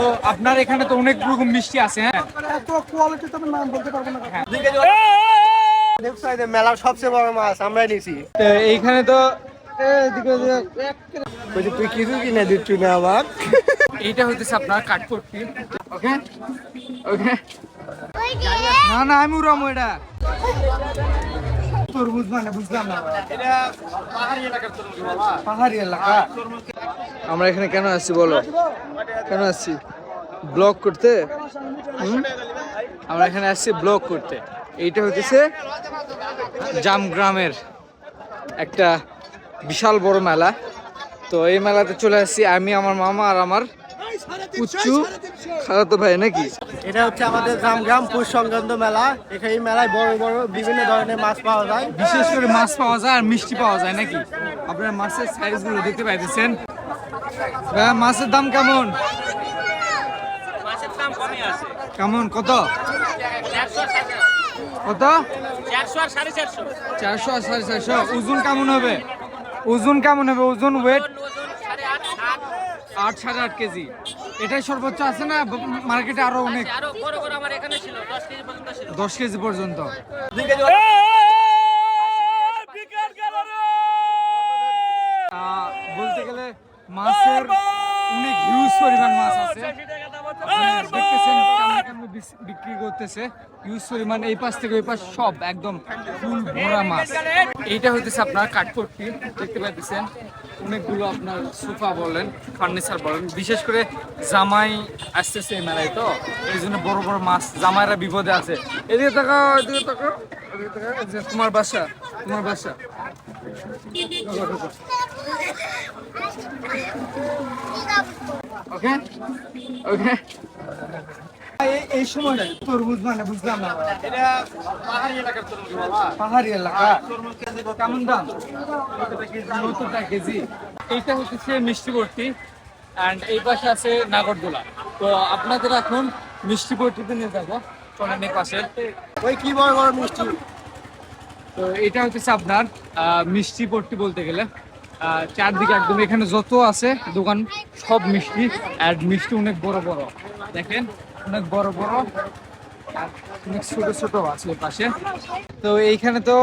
তো আপনার এখানে তো অনেক রকম মিষ্টি আছে হ্যাঁ? এত কোয়ালিটি তো আমি নাম বলতে পারব না ওয়েবসাইটে মেলার সবচেয়ে বড় মাছ আমরাই নিছি। তো এইখানে তো তুই কিছু কিনে দিচ্ছ না আমার। এইটা হইতেছে আপনার কাঠপট্টি। ওকে? ওকে? না না আমি উড়ামো এটা। তরমুজ মানে বুঝলাম না। পাহাড়ি এলাকা। আমরা এখানে কেন আসছি বলো? কেন আসছি? ব্লগ করতে? আমরা এখানে আসছি ব্লগ করতে। এইটা হইতেছে জামগ্রামের একটা বিশাল বড় মেলা। তো এই মেলাতে চলে আসছি আমি আমার মামা আর আমার উচ্চু খালাতো ভাই নাকি? এটা হচ্ছে আমাদের গ্রাম পুষ সংক্রান্ত মেলা। এখানে এই মেলায় বড় বড় বিভিন্ন ধরনের মাছ পাওয়া যায়। বিশেষ করে মাছ পাওয়া যায় আর মিষ্টি পাওয়া যায় নাকি? আপনারা মাছের সাইজগুলো দেখতে পাইতেছেন। ভাইয়া, মাছের দাম কেমন? কেমন? কত? কত? চারশো আর সাড়ে চারশো। ওজন কেমন হবে? ওজন কেমন হবে? ওজন ওয়েট আট সাড়ে আট কেজি। এটাই সর্বোচ্চ আছে না? মার্কেটে আরও অনেক আরও বড় বড় আমার এখানে ছিল দশ কেজি পর্যন্ত ছিল দশ কেজি পর্যন্ত আহ, বলতে গেলে মাছের অনেক হিউজ পরিমাণ মাছ আছে। দেখতেছেন বিস- বিক্রি করতেছে। হিউজ পরিমাণ এই পাশ থেকে ওই পাশ সব একদম ফুল ভরা মাছ। এইটা হইতেছে আপনার কাঠপট্টি দেখতে পাইতেছেন। অনেকগুলো আপনার সোফা বলেন ফার্নিচার বলেন। বিশেষ করে জামাই আসতেছে এই মেলায় তো এই জন্য বড় বড় মাছ জামাইরা বিপদে আছে। এদিকে তাকাও এদিকে তাকাও, তোমার বাসা। তোমার বাসা? ওকে? ওকে? এই সময় তরমুজ মানে বুঝলাম না। পাহাড়ি এলাকা। কেমন দাম? টাকা কেজি? এইটা হচ্ছে মিষ্টি বর্তি অ্যান্ড এই পাশে আছে নাগরদোলা। তো আপনাদের এখন মিষ্টি বর্তিতে নিয়ে যাব। চলেন পাশে। ওই কি বড় বড় মিষ্টি? তো এটা হচ্ছে আপনার মিষ্টি পট্টি বলতে গেলে। চারদিকে একদম এখানে যত আছে দোকান, সব মিষ্টি। আর মিষ্টি অনেক বড় বড়। দেখেন, অনেক বড় বড়। অনেক ছোট ছোট আছে পাশে। তো এইখানে তো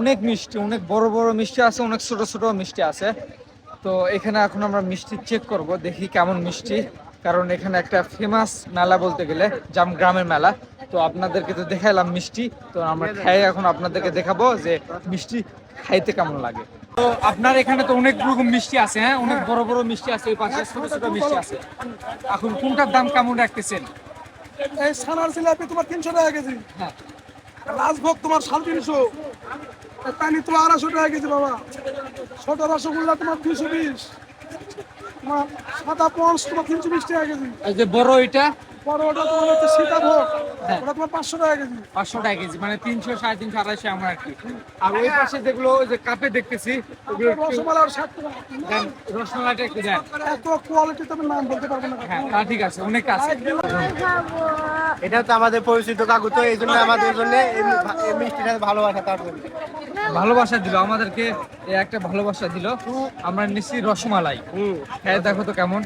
অনেক মিষ্টি, অনেক বড় বড় মিষ্টি আছে, অনেক ছোট ছোট মিষ্টি আছে। তো এখানে এখন আমরা মিষ্টি চেক করব, দেখি কেমন মিষ্টি। কারণ এখানে একটা ফেমাস মেলা বলতে গেলে জাম গ্রামের মেলা। তো আপনাদেরকে তো দেখাইলাম মিষ্টি। তো আমরা খাই এখন আপনাদেরকে দেখাবো যে মিষ্টি খাইতে কেমন লাগে। তো আপনার এখানে তো অনেক রকম মিষ্টি আছে হ্যাঁ? অনেক বড় বড় মিষ্টি আছে এই পাশে ছোট ছোট মিষ্টি আছে। এখন কোনটার দাম কেমন রাখতেছেন? এই ছানার জিলাপি তোমার তিনশো টাকা কেজি। হ্যাঁ। রাজভোগ তোমার সাড়ে তিনশো। পানি তো আড়াইশো টাকা কেজি বাবা। ছোট রসগোল্লা তোমার দুইশো বিশ। তোমার সাদা পঞ্চ তোমার তিনশো বিশ টাকা কেজি। এই যে বড় এটা? বড় ওটা তোমার হচ্ছে সীতাভোগ। হ্যাঁ। ওটা তোমার পাঁচশো টাকা কেজি। পাঁচশো টাকা কেজি মানে তিনশো সাড়ে তিনশো আড়াইশো এমন আর কি। আর ওই পাশে যেগুলো ওই যে কাপে দেখতেছি রসমালাই আর ষাট টাকা রসমালাইটা একটু দেন। এত কোয়ালিটি নাম বলতে পারব না। হ্যাঁ তা ঠিক আছে অনেক আছে। এটা তো আমাদের পরিচিত কাকু তো এই জন্য আমাদের জন্য এই মিষ্টিটা ভালোবাসা তার জন্য ভালোবাসা দিল আমাদেরকে একটা ভালোবাসা দিল। আমরা নিচ্ছি রসমালাই। হ্যাঁ দেখো তো কেমন।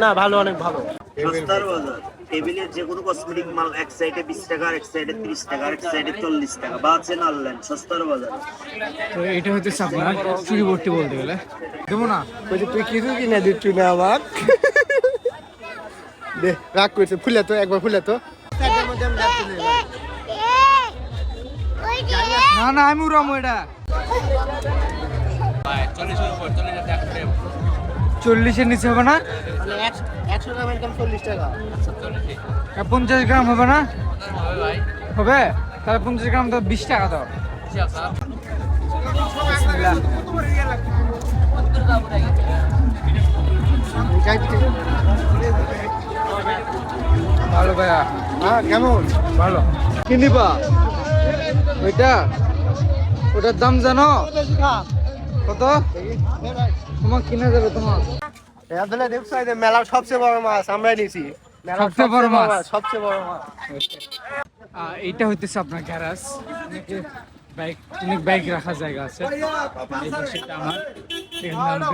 না ভালো অনেক ভালো। সস্তার বাজার। টেবিলের যে কোনো কসমেটিক মাল এক সাইডে বিশ টাকা আর এক সাইডে তিরিশ টাকা আর এক সাইডে চল্লিশ টাকা বাঁচেন আনলেন সস্তার বাজার। তো এটা হচ্ছে আপনার চুরিবর্তী বলতে গেলে। দেবো না। বলছি তুই কিছু কিনে দিচ্ছ না আমার দে রাগ করছে ফুলে তো একবার ফুলে তো। না না আমি উড়ামো এটা। চল্লিশের নিচে হবে না? একশো গ্রাম ইনকাম চল্লিশ টাকা পঞ্চাশ গ্রাম হবে না? হবে? তাহলে পঞ্চাশ গ্রাম তো বিশ টাকা দাও। ভালো ভাইয়া। হ্যাঁ কেমন? ভালো। কি নিবা? ওইটা? ওটার দাম জানো? কত? তোমার কিনে দেবে তোমার? দেখছ এই মেলার সবচেয়ে বড় মাছ আমরাই নিছি। সবচেয়ে বড় মাছ? সবচেয়ে বড় মাছ। এইটা হইতেছে আপনার গ্যারাজ বাইক অনেক বাইক রাখার জায়গা আছে। এই আমার এখানে আমি